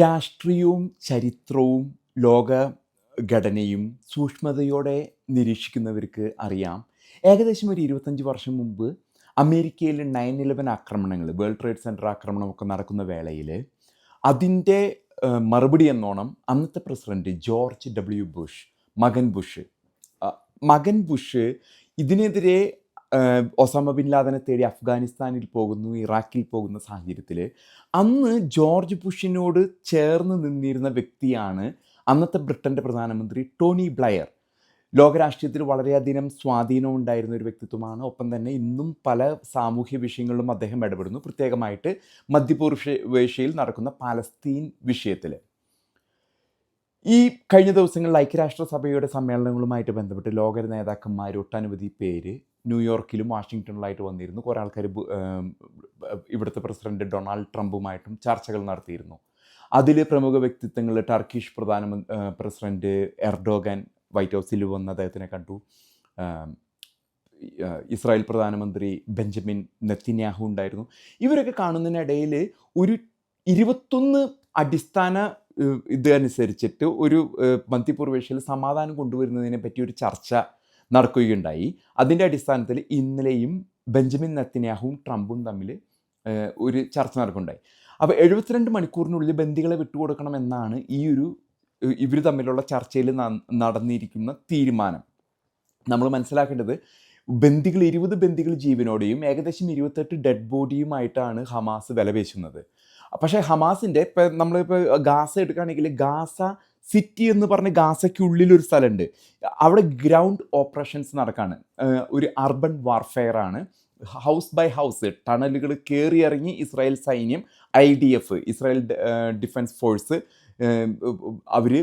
രാഷ്ട്രീയവും ചരിത്രവും ലോക ഘടനയും സൂക്ഷ്മതയോടെ നിരീക്ഷിക്കുന്നവർക്ക് അറിയാം. ഏകദേശം ഒരു ഇരുപത്തഞ്ച് വർഷം മുമ്പ് അമേരിക്കയിൽ നയൻ ഇലവൻ ആക്രമണങ്ങൾ വേൾഡ് ട്രേഡ് സെന്റർ ആക്രമണമൊക്കെ നടക്കുന്ന വേളയിൽ അതിന്റെ മറുപടി എന്നോണം അന്നത്തെ പ്രസിഡന്റ് ജോർജ് ഡബ്ല്യു ബുഷ് മകൻ ബുഷ്. മകൻ ബുഷ് ഇതിനെതിരെ ഒസാമ ബിൻ ലാദനെ തേടി അഫ്ഗാനിസ്ഥാനിൽ പോകുന്നു ഇറാഖിൽ പോകുന്ന സാഹചര്യത്തിൽ അന്ന് ജോർജ് ബുഷിനോട് ചേർന്ന് നിന്നിരുന്ന വ്യക്തിയാണ് അന്നത്തെ ബ്രിട്ടന്റെ പ്രധാനമന്ത്രി ടോണി ബ്ലയർ. ലോകരാഷ്ട്രീയത്തിൽ വളരെയധികം സ്വാധീനം ഉണ്ടായിരുന്ന ഒരു വ്യക്തിത്വമാണ്. ഒപ്പം തന്നെ ഇന്നും പല സാമൂഹ്യ വിഷയങ്ങളിലും അദ്ദേഹം ഇടപെടുന്നു. പ്രത്യേകമായിട്ട് മധ്യപൂർവേഷ്യയിൽ നടക്കുന്ന പാലസ്തീൻ വിഷയത്തിൽ ഈ കഴിഞ്ഞ ദിവസങ്ങളിൽ ഐക്യരാഷ്ട്രസഭയുടെ സമ്മേളനങ്ങളുമായിട്ട് ബന്ധപ്പെട്ട് ലോക നേതാക്കന്മാർ ഒട്ടനവധി പേര് ന്യൂയോർക്കിലും വാഷിങ്ടണിലായിട്ട് വന്നിരുന്നു. കുറേ ആൾക്കാർ ഇവിടുത്തെ പ്രസിഡന്റ് ഡൊണാൾഡ് ട്രംപുമായിട്ടും ചർച്ചകൾ നടത്തിയിരുന്നു. അതിൽ പ്രമുഖ വ്യക്തിത്വങ്ങൾ ടർക്കിഷ് പ്രധാനമന്ത്രി പ്രസിഡന്റ് എർഡോഗൻ വൈറ്റ് ഹൗസിൽ വന്ന് അദ്ദേഹത്തിനെ കണ്ടു. ഇസ്രായേൽ പ്രധാനമന്ത്രി ബെഞ്ചമിൻ നെത്തിന്യാഹു ഉണ്ടായിരുന്നു. ഇവരൊക്കെ കാണുന്നതിനിടയിൽ ഒരു ഇരുപത്തൊന്ന് അടിസ്ഥാന ഇതനുസരിച്ചിട്ട് ഒരു മധ്യപൂർവേഷ്യയിൽ സമാധാനം കൊണ്ടുവരുന്നതിനെ പറ്റി ഒരു ചർച്ച നടക്കുകയുണ്ടായി. അതിന്റെ അടിസ്ഥാനത്തിൽ ഇന്നലെയും ബെഞ്ചമിൻ നെത്തിന്യാഹുവും ട്രംപും തമ്മിൽ ഒരു ചർച്ച നടക്കുകയുണ്ടായി അപ്പോൾ എഴുപത്തിരണ്ട് മണിക്കൂറിനുള്ളിൽ ബന്ദികളെ വിട്ടുകൊടുക്കണമെന്നാണ് ഈ ഒരു ഇവർ തമ്മിലുള്ള ചർച്ചയിൽ നടന്നിരിക്കുന്ന തീരുമാനം. നമ്മൾ മനസ്സിലാക്കേണ്ടത് ബന്ദികൾ ഇരുപത് ബന്ദികൾ ജീവനോടെയും ഏകദേശം ഇരുപത്തെട്ട് ഡെഡ് ബോഡിയുമായിട്ടാണ് ഹമാസ് വിലപേശുന്നത്. പക്ഷേ ഹമാസിന്റെ ഇപ്പം നമ്മളിപ്പോൾ ഗാസ എടുക്കുകയാണെങ്കിൽ ഗാസ സിറ്റി എന്ന് പറഞ്ഞ ഗാസയ്ക്കുള്ളിലൊരു സ്ഥലമുണ്ട് അവിടെ ഗ്രൗണ്ട് ഓപ്പറേഷൻസ് നടക്കാണ്. ഒരു അർബൻ വാർഫെയർ ആണ് ഹൗസ് ബൈ ഹൗസ് ടണലുകൾ കയറി ഇറങ്ങി ഇസ്രായേൽ സൈന്യം I D F Israel defence force അവർ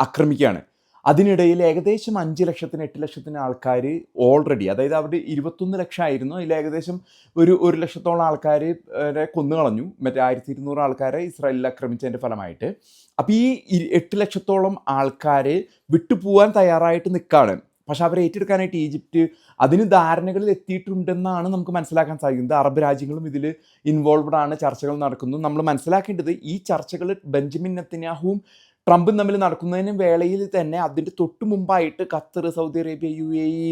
ആക്രമിക്കുകയാണ് അതിനിടയിൽ ഏകദേശം അഞ്ച് ലക്ഷത്തിന് എട്ട് ലക്ഷത്തിന് ആൾക്കാർ ഓൾറെഡി അതായത് അവിടെ ഇരുപത്തൊന്ന് ലക്ഷം ആയിരുന്നു അതിൽ ഏകദേശം ഒരു ഒരു ലക്ഷത്തോളം ആൾക്കാർ കൊന്നു കളഞ്ഞു മറ്റേ ആയിരത്തി ഇരുന്നൂറ് ആൾക്കാരെ ഇസ്രായേലിൽ ആക്രമിച്ചതിന്റെ ഫലമായിട്ട്. അപ്പോൾ ഈ എട്ട് ലക്ഷത്തോളം ആൾക്കാർ വിട്ടുപോകാൻ തയ്യാറായിട്ട് നിൽക്കുകയാണ് പക്ഷേ അവരെ ഏറ്റെടുക്കാനായിട്ട് ഈജിപ്റ്റ് അതിന് ധാരണകളിൽ എത്തിയിട്ടുണ്ടെന്നാണ് നമുക്ക് മനസ്സിലാക്കാൻ സാധിക്കുന്നത്. അറബ് രാജ്യങ്ങളും ഇതിൽ ഇൻവോൾവ്ഡ് ആണ് ചർച്ചകൾ നടക്കുന്നു. നമ്മൾ മനസ്സിലാക്കേണ്ടത് ഈ ചർച്ചകൾ ബെഞ്ചമിൻ നെത്തന്യാഹുവും ട്രംപും തമ്മിൽ നടക്കുന്നതിന് വേളയിൽ തന്നെ അതിന്റെ തൊട്ട് മുമ്പായിട്ട് Qatar Saudi Arabia U A E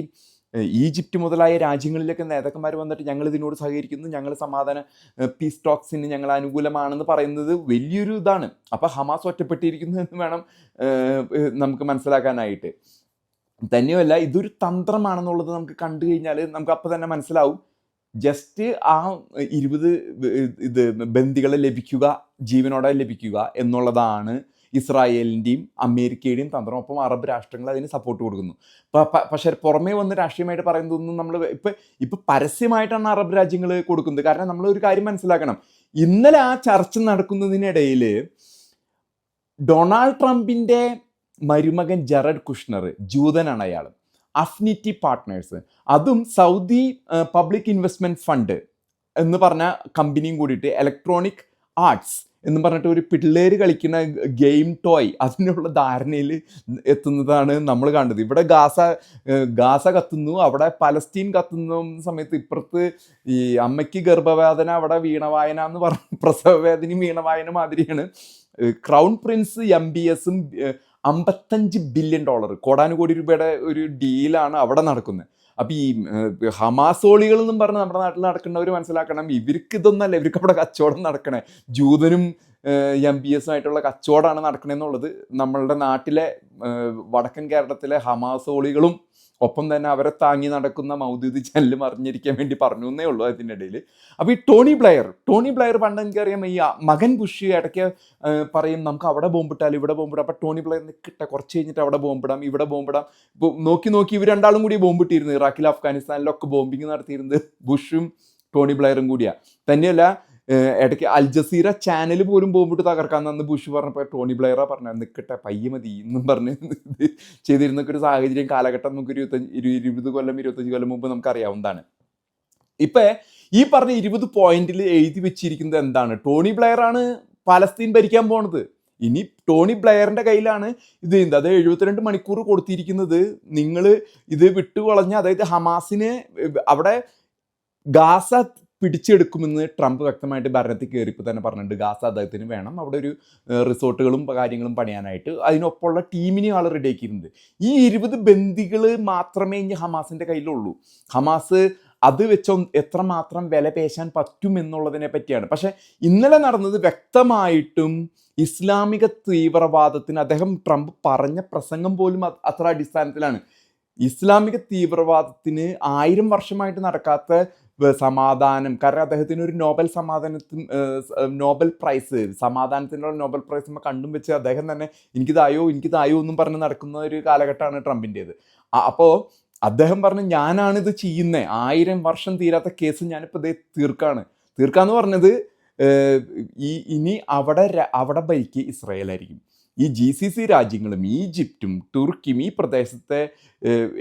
Egypt മുതലായ രാജ്യങ്ങളിലൊക്കെ നേതാക്കന്മാർ വന്നിട്ട് ഞങ്ങൾ ഇതിനോട് സഹകരിക്കുന്നു ഞങ്ങൾ സമാധാന പീസ് ടോക്സിന് ഞങ്ങൾ അനുകൂലമാണെന്ന് പറയുന്നത് വലിയൊരു ഇതാണ്. അപ്പോൾ ഹമാസ് ഒറ്റപ്പെട്ടിരിക്കുന്നു എന്ന് വേണം നമുക്ക് മനസ്സിലാക്കാനായിട്ട്. തന്നെയുമല്ല ഇതൊരു തന്ത്രമാണെന്നുള്ളത് നമുക്ക് കണ്ടു കഴിഞ്ഞാൽ നമുക്ക് അപ്പോൾ തന്നെ മനസ്സിലാവും. ജസ്റ്റ് ആ ഇരുപത് ഇത് ബന്ദികളെ ലഭിക്കുക ജീവനോടെ ലഭിക്കുക എന്നുള്ളതാണ് ഇസ്രായേലിന്റെയും അമേരിക്കയുടെയും തന്ത്രം ഒപ്പം അറബ് രാഷ്ട്രങ്ങൾ അതിന് സപ്പോർട്ട് കൊടുക്കുന്നു. പക്ഷേ പുറമേ വന്ന് രാഷ്ട്രീയമായിട്ട് പറയുന്നതൊന്നും നമ്മൾ ഇപ്പം ഇപ്പം പരസ്യമായിട്ടാണ് അറബ് രാജ്യങ്ങൾ കൊടുക്കുന്നത്. കാരണം നമ്മൾ ഒരു കാര്യം മനസ്സിലാക്കണം. ഇന്നലെ ആ ചർച്ച നടക്കുന്നതിനിടയിൽ ഡൊണാൾഡ് ട്രംപിന്റെ മരുമകൻ ജറഡ് കുഷ്ണർ ജൂതനാണ് അയാൾ അഫ്നിറ്റി പാർട്ട്നേഴ്സ്. അതും സൗദി പബ്ലിക് ഇൻവെസ്റ്റ്മെന്റ് ഫണ്ട് എന്ന് പറഞ്ഞ കമ്പനിയും കൂടിയിട്ട് ഇലക്ട്രോണിക് ആർട്സ്. എന്ന് പറഞ്ഞിട്ട് ഒരു പിള്ളേർ കളിക്കുന്ന ഗെയിം ടോയ് അതിനുള്ള ധാരണയിൽ എത്തുന്നതാണ് നമ്മൾ കണ്ടത്. ഇവിടെ ഗാസ ഗാസ കത്തുന്നു അവിടെ പലസ്തീൻ കത്തുന്ന സമയത്ത് ഇപ്പുറത്ത് ഈ അമ്മയ്ക്ക് ഗർഭവേദന അവിടെ വീണവായന എന്ന് പറഞ്ഞ പ്രസവവേദനയും വീണവായന മാതിരിയാണ്. ക്രൗൺ പ്രിൻസ് എം ബി എസും അമ്പത്തഞ്ച് ബില്യൺ ഡോളർ കോടാനുകോടി രൂപയുടെ ഒരു ഡീലാണ് അവിടെ നടക്കുന്നത്. അപ്പൊ ഈ ഹമാസോളികൾ എന്നും പറഞ്ഞ് നമ്മുടെ നാട്ടിൽ നടക്കുന്നവർ മനസ്സിലാക്കണം. ഇവർക്ക് ഇതൊന്നല്ല ഇവർക്ക് അവിടെ കച്ചവടം നടക്കണേ. ജൂതനും എം ബി എസും ആയിട്ടുള്ള കച്ചവടമാണ് നടക്കണമെന്നുള്ളത് നമ്മളുടെ നാട്ടിലെ വടക്കൻ കേരളത്തിലെ ഹമാസോളികളും ഒപ്പം തന്നെ അവരെ താങ്ങി നടക്കുന്ന മൗദൂദി ചാനലും അറിഞ്ഞിരിക്കാൻ വേണ്ടി പറഞ്ഞു എന്നേ ഉള്ളൂ അതിന്റെ ഇടയിൽ. അപ്പോൾ ഈ ടോണി ബ്ലെയർ ടോണി ബ്ലെയർ പണ്ട് എനിക്കറിയാം ഈ മകൻ ബുഷി ഇടയ്ക്ക് പറയും നമുക്ക് അവിടെ ബോംബിട്ടാൽ ഇവിടെ ബോംബിടാം അപ്പോൾ ടോണി ബ്ലെയർ നിൽക്കട്ടെ കുറച്ച് കഴിഞ്ഞിട്ട് അവിടെ ബോംബിടാം ഇവിടെ ബോംബിടാം നോക്കി നോക്കി ഇവർ രണ്ടാളും കൂടി ബോംബിട്ടിരുന്നു ഇറാഖിൽ അഫ്ഗാനിസ്ഥാനിലൊക്കെ ബോംബിങ് നടത്തിയിരുന്നത് ബുഷും ടോണി ബ്ലെയറും കൂടിയാണ് തന്നെയല്ല ഇടയ്ക്ക് അൽ ജസീറ ചാനൽ പോലും പോകുമ്പോൾ തകർക്കാൻ അന്ന് ബുഷ് പറഞ്ഞപ്പോൾ ടോണി ബ്ലെയറാ പറഞ്ഞത്. നിൽക്കട്ടെ പയ്യ മതി എന്നും പറഞ്ഞ് ചെയ്തിരുന്നൊക്കെ ഒരു സാഹചര്യം കാലഘട്ടം നമുക്ക് ഇരുപത്തഞ്ച് ഇരു- ഇരുപത് കൊല്ലം ഇരുപത്തഞ്ച് കൊല്ലം മുമ്പ് നമുക്ക് അറിയാവുന്നതാണ് ഇപ്പം ഈ പറഞ്ഞ ഇരുപത് പോയിന്റിൽ എഴുതി വെച്ചിരിക്കുന്നത് എന്താണ്? ടോണി ബ്ലെയറാണ് പാലസ്തീൻ ഭരിക്കാൻ പോണത്. ഇനി ടോണി ബ്ലെയറിന്റെ കയ്യിലാണ് ഇത് ചെയ്യുന്നത് അത് എഴുപത്തിരണ്ട് മണിക്കൂർ കൊടുത്തിരിക്കുന്നത്. നിങ്ങൾ ഇത് വിട്ടുകളഞ്ഞ് അതായത് ഹമാസിനെ അവിടെ ഗാസ പിടിച്ചെടുക്കുമെന്ന് ട്രംപ് വ്യക്തമായിട്ട് ഭരണത്തിൽ കയറിയപ്പോൾ തന്നെ പറഞ്ഞിട്ടുണ്ട്. ഗാസ അദ്ദേഹത്തിന് വേണം. അവിടെ ഒരു റിസോർട്ടുകളും കാര്യങ്ങളും പണിയാനായിട്ട്. അതിനൊപ്പമുള്ള ടീമിനെ ആൾ റെഡിയാക്കിയിട്ടുണ്ട് ഈ ഇരുപത് ബന്ദികൾ മാത്രമേ ഇനി ഹമാസിന്റെ കയ്യിലുള്ളൂ. ഹമാസ് അത് വെച്ചോ എത്ര എത്രമാത്രം വില പേശാൻ പറ്റും എന്നുള്ളതിനെ പറ്റിയാണ്. പക്ഷേ ഇന്നലെ നടന്നത് വ്യക്തമായിട്ടും ഇസ്ലാമിക തീവ്രവാദത്തിന് അദ്ദേഹം ട്രംപ് പറഞ്ഞ പ്രസംഗം പോലും അത്ര അടിസ്ഥാനത്തിലാണ്. ഇസ്ലാമിക തീവ്രവാദത്തിന് ആയിരം വർഷമായിട്ട് നടക്കാത്ത സമാധാനം. കാരണം അദ്ദേഹത്തിന് ഒരു നോബൽ സമാധാനത്തിന് നോബൽ പ്രൈസ്. സമാധാനത്തിനുള്ള നോബൽ പ്രൈസ് നമ്മൾ കണ്ടും വെച്ച് അദ്ദേഹം തന്നെ എനിക്കിതായോ എനിക്കിതായോ എന്നും പറഞ്ഞ് നടക്കുന്ന ഒരു കാലഘട്ടമാണ് ട്രംപിന്റേത് അപ്പോൾ അദ്ദേഹം പറഞ്ഞു ഞാനാണിത് ചെയ്യുന്നത് ആയിരം വർഷം തീരാത്ത കേസ് ഞാനിപ്പോൾ ഇതേ തീർക്കാണ്. തീർക്കാന്ന് പറഞ്ഞത് ഈ ഇനി അവിടെ അവിടെ ഭരിക്കുക ഇസ്രായേലായിരിക്കും. ഈ ജി സി സി രാജ്യങ്ങളും ഈജിപ്തും തുർക്കിയും ഈ പ്രദേശത്തെ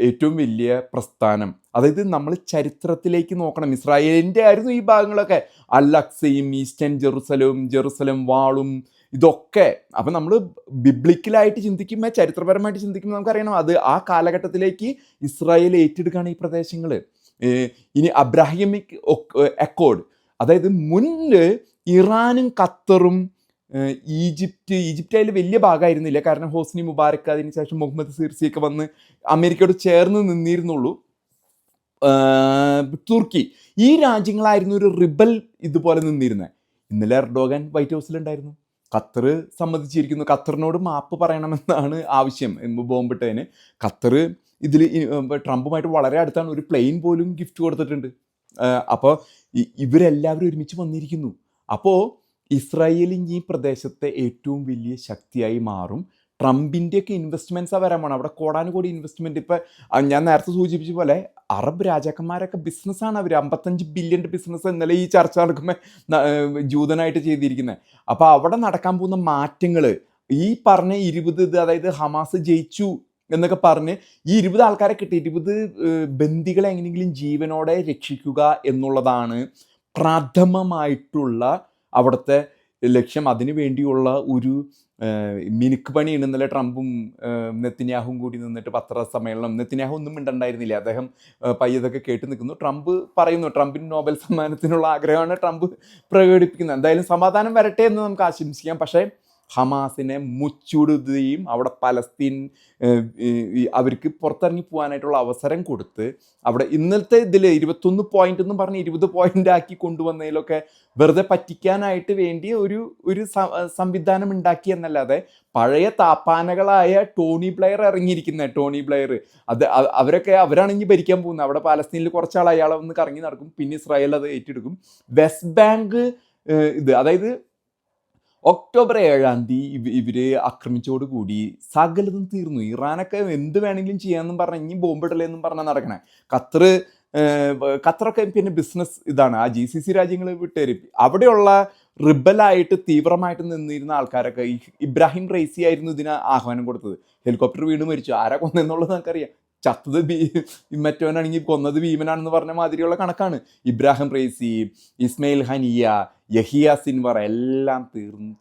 ഏറ്റവും വലിയ പ്രസ്ഥാനം. അതായത് നമ്മൾ ചരിത്രത്തിലേക്ക് നോക്കണം. ഇസ്രായേലിന്റെ ആയിരുന്നു ഈ ഭാഗങ്ങളൊക്കെ. അല്ലക്സയും ഈസ്റ്റേൺ ജെറുസലവും ജെറുസലം വാളും ഇതൊക്കെ. അപ്പം നമ്മൾ ബിബ്ലിക്കലായിട്ട് ചിന്തിക്കുമ്പോൾ ചരിത്രപരമായിട്ട് ചിന്തിക്കുമ്പോൾ നമുക്കറിയണം അത് ആ കാലഘട്ടത്തിലേക്ക് ഇസ്രായേൽ ഏറ്റെടുക്കുകയാണ് ഈ പ്രദേശങ്ങൾ. ഇനി അബ്രാഹിമിക് അക്കോർഡ് അതായത് മുന്നിൽ ഇറാനും ഖത്തറും ഈജിപ്റ്റ് ഈജിപ്റ്റ് അതിൽ വലിയ ഭാഗമായിരുന്നില്ല. കാരണം ഹോസ്നി മുബാരക്ക് അതിന് ശേഷം മുഹമ്മദ് സിർസിയൊക്കെ വന്ന് അമേരിക്കയോട് ചേർന്ന് നിന്നിരുന്നുള്ളൂ. തുർക്കി. ഈ രാജ്യങ്ങളായിരുന്നു ഒരു റിബൽ ഇതുപോലെ നിന്നിരുന്നത് ഇന്നലെ എർഡോഗൻ വൈറ്റ് ഹൗസിലുണ്ടായിരുന്നു. ഖത്തർ സമ്മതിച്ചിരിക്കുന്നു. ഖത്തറിനോട് മാപ്പ് പറയണമെന്നാണ് ആവശ്യം ബോംബിട്ടതിന്. ഖത്തർ ഇതിൽ ട്രംപുമായിട്ട് വളരെ അടുത്താണ്. ഒരു പ്ലെയിൻ പോലും ഗിഫ്റ്റ് കൊടുത്തിട്ടുണ്ട്. അപ്പോൾ ഇവരെല്ലാവരും ഒരുമിച്ച് വന്നിരിക്കുന്നു. അപ്പോൾ ഇസ്രായേൽ ഈ പ്രദേശത്തെ ഏറ്റവും വലിയ ശക്തിയായി മാറും. ട്രംപിന്റെയൊക്കെ വരാൻ പോകണം അവിടെ കോടാനുകോടി ഇൻവെസ്റ്റ്മെന്റ് ഇപ്പോൾ ഞാൻ നേരത്തെ സൂചിപ്പിച്ച പോലെ അറബ് രാജാക്കന്മാരൊക്കെ ബിസിനസ്സാണ് അവർ അമ്പത്തഞ്ച് ബില്യന്റെ ബിസിനസ് ഇന്നലെ ഈ ചർച്ച നടക്കുമ്പോൾ ജൂതനായിട്ട് ചെയ്തിരിക്കുന്നത് അപ്പോൾ അവിടെ നടക്കാൻ പോകുന്ന മാറ്റങ്ങൾ ഈ പറഞ്ഞ ഇരുപത് ഇത് അതായത് ഹമാസ് ജയിച്ചു എന്നൊക്കെ പറഞ്ഞ് ഈ ഇരുപത് ആൾക്കാരെ കിട്ടി ഇരുപത് ബന്ദികളെ എങ്ങനെയെങ്കിലും ജീവനോടെ രക്ഷിക്കുക എന്നുള്ളതാണ് പ്രഥമമായിട്ടുള്ള അവിടുത്തെ ലക്ഷ്യം അതിനു വേണ്ടിയുള്ള ഒരു മിനുക്ക് പണിയാണ് ഇന്നലെ ട്രംപും നെത്തിന്യാഹും കൂടി നിന്നിട്ട് പത്രസമ്മേളനം. നെത്തിന്യാഹു ഒന്നും മിണ്ടുണ്ടായിരുന്നില്ല. അദ്ദേഹം പയ്യതൊക്കെ കേട്ട് നിൽക്കുന്നു. ട്രംപ് പറയുന്നു ട്രംപിന് നോബൽ സമ്മാനത്തിനുള്ള ആഗ്രഹമാണ് ട്രംപ് പ്രകടിപ്പിക്കുന്നത്. എന്തായാലും സമാധാനം വരട്ടെ എന്ന് നമുക്ക് ആശംസിക്കാം. പക്ഷേ ഹമാസിനെ മുച്ചുടുകയും അവിടെ പലസ്തീൻ അവർക്ക് പുറത്തിറങ്ങി പോകാനായിട്ടുള്ള അവസരം കൊടുത്ത് അവിടെ ഇന്നലത്തെ ഇതിൽ ഇരുപത്തൊന്ന് പോയിന്റ് എന്ന് പറഞ്ഞ് ഇരുപത് പോയിന്റ് ആക്കി കൊണ്ടുവന്നതിലൊക്കെ വെറുതെ പറ്റിക്കാനായിട്ട് വേണ്ടി ഒരു ഒരു സംവിധാനം ഉണ്ടാക്കി എന്നല്ലാതെ പഴയ താപ്പാനകളായ ടോണി ബ്ലെയർ ഇറങ്ങിയിരിക്കുന്ന ടോണി ബ്ലെയർ. അത് അവരൊക്കെ അവരാണ് ഇനി ഭരിക്കാൻ പോകുന്നത് അവിടെ പാലസ്തീനിൽ കുറച്ചാൾ അയാളെ ഒന്ന് കറങ്ങി നടക്കും പിന്നെ ഇസ്രായേൽ അത് ഏറ്റെടുക്കും. വെസ്റ്റ് ബാങ്ക് ഇത് അതായത് ഒക്ടോബർ ഏഴാം തീയതി ഇവർ ആക്രമിച്ചോടുകൂടി സകലതും തീർന്നു. ഇറാനൊക്കെ എന്ത് വേണമെങ്കിലും ചെയ്യാമെന്നും പറഞ്ഞ് ഇനി ബോംബിടലെന്നും പറഞ്ഞാൽ നടക്കണേ. ഖത്തർ ഖത്തറൊക്കെ പിന്നെ ബിസിനസ് ഇതാണ്. ആ ജി സി സി രാജ്യങ്ങൾ വിട്ടേര്. അവിടെയുള്ള റിബലായിട്ട് തീവ്രമായിട്ട് നിന്നിരുന്ന ആൾക്കാരൊക്കെ ഇബ്രാഹിം റൈസി ആയിരുന്നു ഇതിന് ആഹ്വാനം കൊടുത്തത്. ഹെലികോപ്റ്റർ വീണ് മരിച്ചു. ആരാ കൊന്നെന്നുള്ളത് നമുക്കറിയാം. ചത്തത് ഭീ മറ്റവനാണെങ്കിൽ കൊന്നത് ഭീമനാണെന്ന് പറഞ്ഞ മാതിരിയുള്ള കണക്കാണ്. Ebrahim Raisi Ismail Haniyeh Yahya Sinwar എല്ലാം തീർന്ന്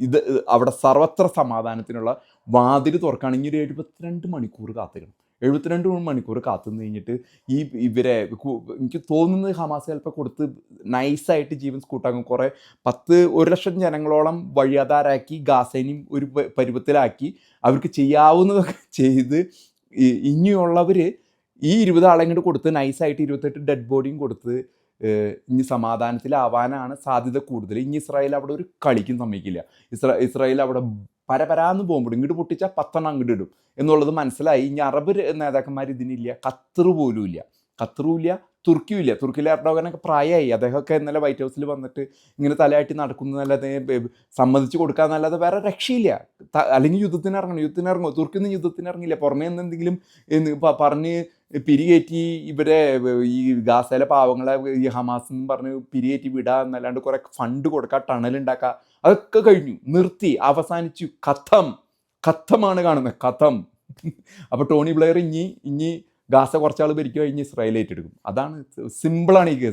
ഇത് അവിടെ സർവത്ര സമാധാനത്തിനുള്ള വാതിൽ തുറക്കുകയാണെങ്കിൽ ഒരു എഴുപത്തിരണ്ട് മണിക്കൂർ കാത്തിരണം എഴുപത്തിരണ്ട് മണിക്കൂർ കാത്തുനിന്ന് കഴിഞ്ഞിട്ട് ഈ ഇവരെ എനിക്ക് തോന്നുന്നത് ഹമാസ് ചിലപ്പോൾ കൊടുത്ത് നൈസായിട്ട് ജീവൻ സ്കൂട്ടാക്കും. കുറേ പത്ത് ഒരു ലക്ഷം ജനങ്ങളോളം വഴിയാധാരാക്കി ഗാസേനെയും ഒരു പരുവത്തിലാക്കി അവർക്ക് ചെയ്യാവുന്നതൊക്കെ ചെയ്ത് ഇനിയുള്ളവർ ഈ ഇരുപത് ആളെ ഇങ്ങോട്ട് കൊടുത്ത് നൈസായിട്ട് ഇരുപത്തെട്ട് ഡെഡ് ബോഡിയും കൊടുത്ത് ഇനി സമാധാനത്തിലാവാനാണ് സാധ്യത കൂടുതൽ. ഇനി ഇസ്രായേൽ അവിടെ ഒരു കളിക്കും സമ്മതിക്കില്ല. ഇസ്രാ ഇസ്രായേൽ അവിടെ പരപരാന്ന് പോകുമ്പോൾ ഇങ്ങോട്ട് പൊട്ടിച്ചാൽ പത്തെണ്ണം അങ്ങോട്ട് ഇടും എന്നുള്ളത് മനസ്സിലായി. ഇനി അറബ് നേതാക്കന്മാർ ഇതിനില്ല. ഖത്തർ പോലും ഇല്ല. ഖത്തറും ഇല്ല തുർക്കിയും ഇല്ല. തുർക്കിയിലെ എർഡോഗനൊക്കെ പ്രായമായി അദ്ദേഹമൊക്കെ ഇന്നലെ വൈറ്റ് ഹൗസിൽ വന്നിട്ട് ഇങ്ങനെ തലയാട്ടി നടക്കുന്നതല്ലാതെ സമ്മതിച്ച് കൊടുക്കാന്നല്ലാതെ വേറെ രക്ഷയില്ല. അല്ലെങ്കിൽ യുദ്ധത്തിന് ഇറങ്ങണം യുദ്ധത്തിന് ഇറങ്ങുമോ തുർക്കിയൊന്നും യുദ്ധത്തിന് ഇറങ്ങില്ല പുറമേ എന്തെങ്കിലും പറഞ്ഞ് പിരികേറ്റി ഇവരെ ഈ ഗാസയിലെ പാവങ്ങളെ ഈ ഹമാസ് എന്ന് പറഞ്ഞ് പിരികേറ്റി വിടുക എന്നല്ലാണ്ട് കുറെ ഫണ്ട് കൊടുക്കുക ടണൽ ഉണ്ടാക്കുക അതൊക്കെ കഴിഞ്ഞു നിർത്തി അവസാനിച്ചു. കഥം. കഥമാണ് കാണുന്നത് കഥം. അപ്പൊ ടോണി ബ്ലെയർ ഇനി ഇനി ഗാസ കുറച്ചാൾ ഭരിക്കുക ഇനി ഇസ്രായേൽ ഏറ്റെടുക്കും. അതാണ് സിമ്പിളാണ് ഈ കേസ്.